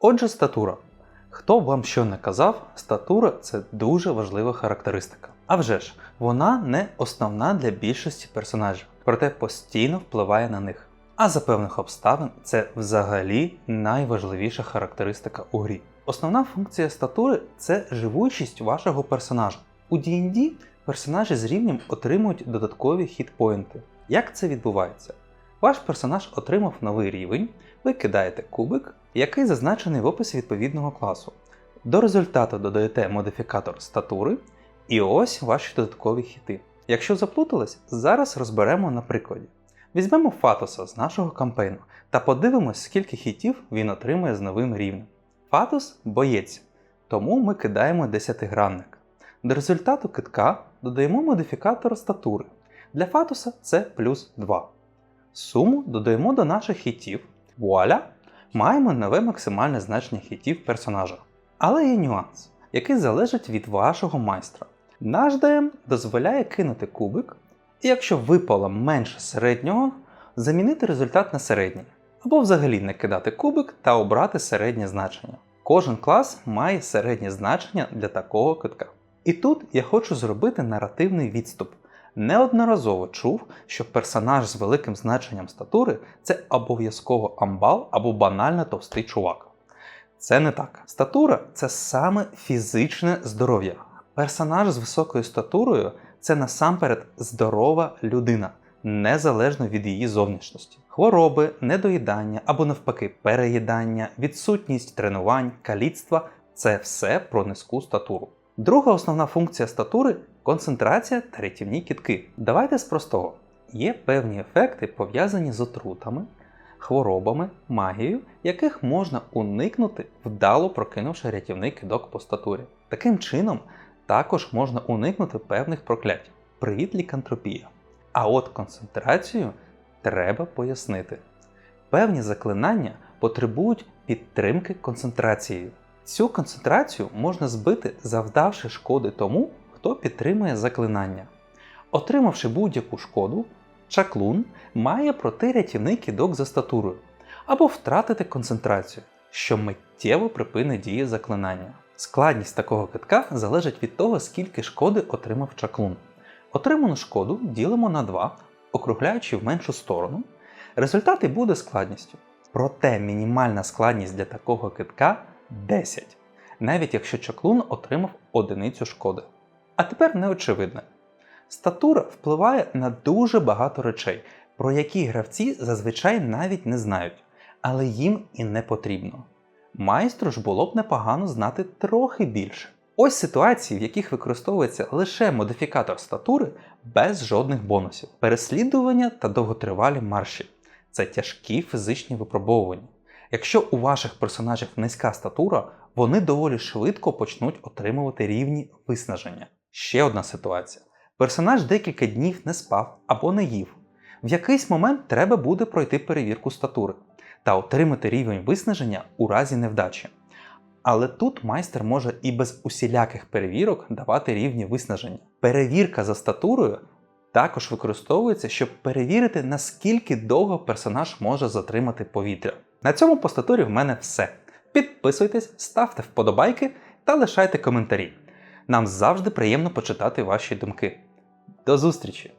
Отже, статура. Хто б вам що не казав, статура це дуже важлива характеристика. А вже ж, вона не основна для більшості персонажів, проте постійно впливає на них. А за певних обставин це взагалі найважливіша характеристика у грі. Основна функція статури це живучість вашого персонажа. У D&D персонажі з рівнем отримують додаткові хітпоінти. Як це відбувається? Ваш персонаж отримав новий рівень, ви кидаєте кубик, який зазначений в описі відповідного класу. До результату додаєте модифікатор статури, і ось ваші додаткові хіти. Якщо заплутались, зараз розберемо на прикладі. Візьмемо Фатоса з нашого кампейну та подивимось, скільки хітів він отримує з новим рівнем. Фатос боєць, тому ми кидаємо 10-гранник. До результату китка додаємо модифікатор статури. Для Фатоса це плюс 2. Суму додаємо до наших хітів. Вуаля! Маємо нове максимальне значення хітів персонажа. Але є нюанс, який залежить від вашого майстра. Наш ДМ дозволяє кинути кубик, і якщо випало менше середнього, замінити результат на середній. Або взагалі не кидати кубик та обрати середнє значення. Кожен клас має середнє значення для такого китка. І тут я хочу зробити наративний відступ. Неодноразово чув, що персонаж з великим значенням статури це обов'язково амбал або банально товстий чувак. Це не так. Статура це саме фізичне здоров'я. Персонаж з високою статурою це насамперед здорова людина, незалежно від її зовнішності. Хвороби, недоїдання або навпаки переїдання, відсутність тренувань, каліцтва це все про низьку статуру. Друга основна функція статури концентрація та рятівні кітки. Давайте з простого. Є певні ефекти, пов'язані з отрутами, хворобами, магією, яких можна уникнути, вдало прокинувши рятівний кидок по статурі. Таким чином, також можна уникнути певних проклять. Привіт, лікантропія. А от концентрацію треба пояснити. Певні заклинання потребують підтримки концентрацією. Цю концентрацію можна збити, завдавши шкоди тому, хто підтримує заклинання. Отримавши будь-яку шкоду, чаклун має пройти рятівний кидок за статурою або втратити концентрацію, що миттєво припинить дії заклинання. Складність такого китка залежить від того, скільки шкоди отримав чаклун. Отриману шкоду ділимо на 2, округляючи в меншу сторону. Результат і буде складністю. Проте мінімальна складність для такого китка 10, навіть якщо чаклун отримав одиницю шкоди. А тепер неочевидне. Статура впливає на дуже багато речей, про які гравці зазвичай навіть не знають, але їм і не потрібно. Майстру ж було б непогано знати трохи більше. Ось ситуації, в яких використовується лише модифікатор статури без жодних бонусів, переслідування та довготривалі марші. Це тяжкі фізичні випробовування. Якщо у ваших персонажів низька статура, вони доволі швидко почнуть отримувати рівні виснаження. Ще одна ситуація: персонаж декілька днів не спав або не їв. В якийсь момент треба буде пройти перевірку статури та отримати рівень виснаження у разі невдачі. Але тут майстер може і без усіляких перевірок давати рівні виснаження. Перевірка за статурою також використовується, щоб перевірити, наскільки довго персонаж може затримати повітря. На цьому по статурі в мене все. Підписуйтесь, ставте вподобайки та лишайте коментарі. Нам завжди приємно почитати ваші думки. До зустрічі!